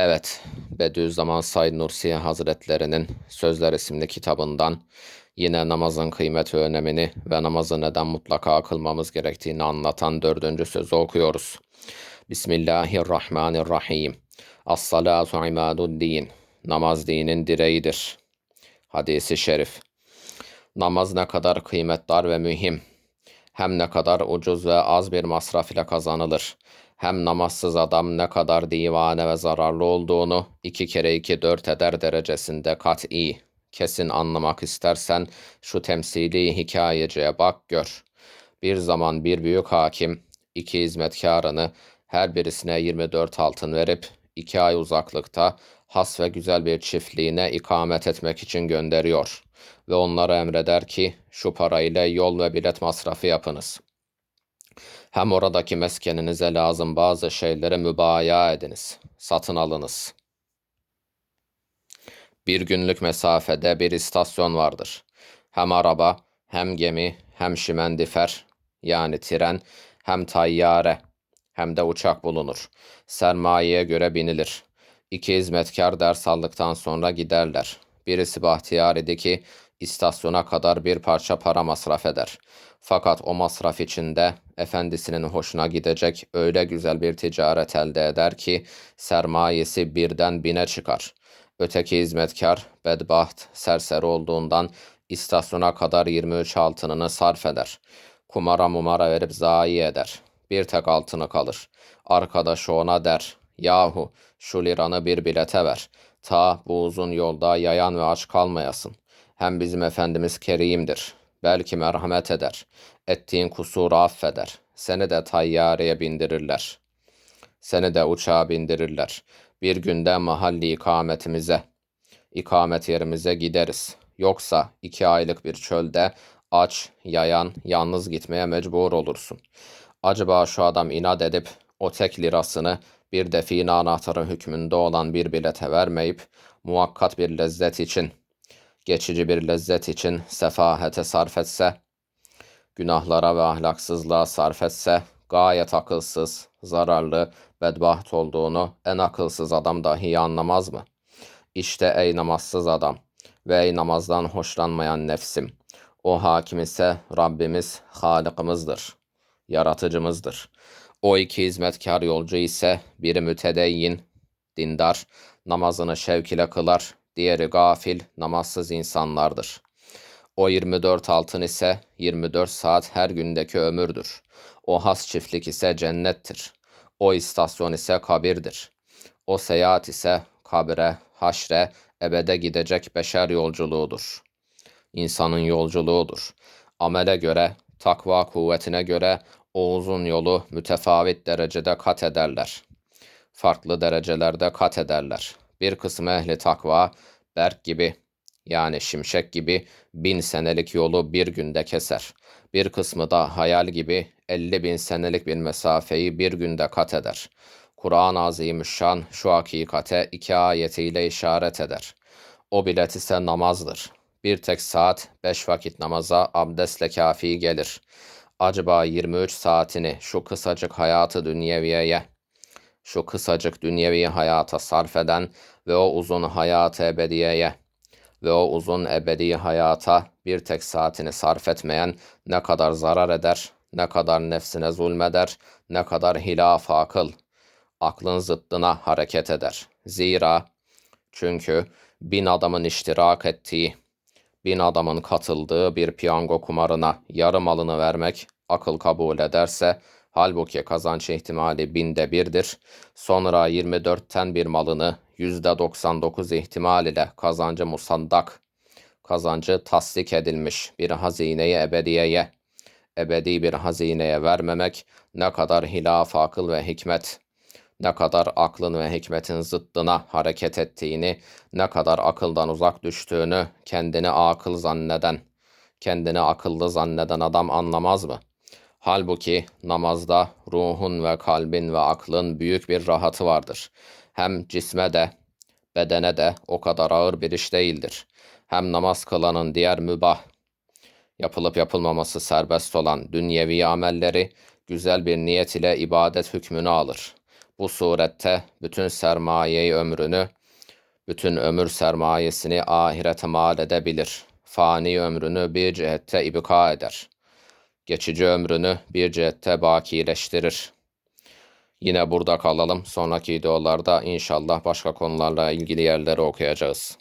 Evet, Bediüzzaman Said Nursi Hazretlerinin Sözler isimli kitabından yine namazın kıymet ve önemini ve namazı neden mutlaka kılmamız gerektiğini anlatan dördüncü sözü okuyoruz. Bismillahirrahmanirrahim. As-salatu imaduddin. Namaz dinin direğidir. Hadisi şerif. Namaz ne kadar kıymetdar ve mühim. Hem ne kadar ucuz ve az bir masraf ile kazanılır hem namazsız adam ne kadar divane ve zararlı olduğunu iki kere iki dört eder derecesinde kat'i, kesin anlamak istersen şu temsili hikayeciye bak gör. Bir zaman bir büyük hakim iki hizmetkarını her birisine 24 altın verip iki ay uzaklıkta has ve güzel bir çiftliğine ikamet etmek için gönderiyor ve onlara emreder ki şu parayla yol ve bilet masrafı yapınız.'' Hem oradaki meskeninize lazım bazı şeylere mübaya ediniz, satın alınız. Bir günlük mesafede bir istasyon vardır. Hem araba, hem gemi, hem şimendifer, yani tren, hem tayyare, hem de uçak bulunur. Sermayeye göre binilir. İki hizmetkar ders aldıktan sonra giderler. Birisi bahtiyar idi ki istasyona kadar bir parça para masraf eder. Fakat o masraf içinde efendisinin hoşuna gidecek öyle güzel bir ticaret elde eder ki sermayesi birden bine çıkar. Öteki hizmetkar bedbaht, serseri olduğundan istasyona kadar 23 altınını sarf eder. Kumara mumara verip zayi eder. Bir tek altını kalır. Arkadaşı ona der, yahu şu liranı bir bilete ver. Ta bu uzun yolda yayan ve aç kalmayasın. Hem bizim Efendimiz kerimdir. Belki merhamet eder. Ettiğin kusuru affeder. Seni de tayyareye bindirirler. Seni de uçağa bindirirler. Bir günde mahalli ikametimize, ikamet yerimize gideriz. Yoksa iki aylık bir çölde aç, yayan, yalnız gitmeye mecbur olursun. Acaba şu adam inat edip o tek lirasını bir define anahtarı hükmünde olan bir bilete vermeyip muhakkat bir lezzet için geçici bir lezzet için sefahete sarf etse, günahlara ve ahlaksızlığa sarf etse, gayet akılsız, zararlı, bedbaht olduğunu en akılsız adam dahi anlamaz mı? İşte ey namazsız adam ve ey namazdan hoşlanmayan nefsim. O hakim ise Rabbimiz, Halıkımızdır, yaratıcımızdır. O iki hizmetkar yolcu ise biri mütedeyyin, dindar, namazını şevk ile kılar, diğeri gafil, namazsız insanlardır. O 24 altın ise 24 saat her gündeki ömürdür. O has çiftlik ise cennettir. O istasyon ise kabirdir. O seyahat ise kabire, haşre, ebede gidecek beşer yolculuğudur. İnsanın yolculuğudur. Amele göre, takva kuvvetine göre o uzun yolu mütefavit derecede kat ederler. Farklı derecelerde kat ederler. Bir kısmı ehli takva, berk gibi yani şimşek gibi bin senelik yolu bir günde keser. Bir kısmı da hayal gibi elli bin senelik bir mesafeyi bir günde kat eder. Kur'an-ı Azimüşşan şu hakikate iki ayetiyle işaret eder. O bilet ise namazdır. Bir tek saat beş vakit namaza abdestle kafi gelir. Acaba 23 saatini şu kısacık hayatı dünyeviyeye, şu kısacık dünyevi hayata sarf eden ve o uzun hayat ebediyeye ve o uzun ebedi hayata bir tek saatini sarf etmeyen ne kadar zarar eder, ne kadar nefsine zulmeder, ne kadar hilaf akıl, aklın zıttına hareket eder. Zira çünkü bin adamın iştirak ettiği, bin adamın katıldığı bir piyango kumarına yarım malını vermek akıl kabul ederse, halbuki kazanç ihtimali binde birdir, sonra 24'ten bir malını %99 ihtimal ile kazancı musaddak, kazancı tasdik edilmiş bir hazineye ebediyeye, ebedi bir hazineye vermemek ne kadar hilaf akıl ve hikmet, ne kadar aklın ve hikmetin zıttına hareket ettiğini, ne kadar akıldan uzak düştüğünü kendini akıl zanneden, kendini akıllı zanneden adam anlamaz mı? Halbuki namazda ruhun ve kalbin ve aklın büyük bir rahatı vardır hem cisme de bedene de o kadar ağır bir iş değildir. Hem namaz kılanın diğer mübah, yapılıp yapılmaması serbest olan dünyevi amelleri güzel bir niyet ile ibadet hükmünü alır. Bu surette bütün sermayeyi ömrünü, bütün ömür sermayesini ahirete mal edebilir. Fani ömrünü bir cihette ibka eder. Geçici ömrünü bir cihette bakileştirir. Yine burada kalalım. Sonraki videolarda inşallah başka konularla ilgili yerleri okuyacağız.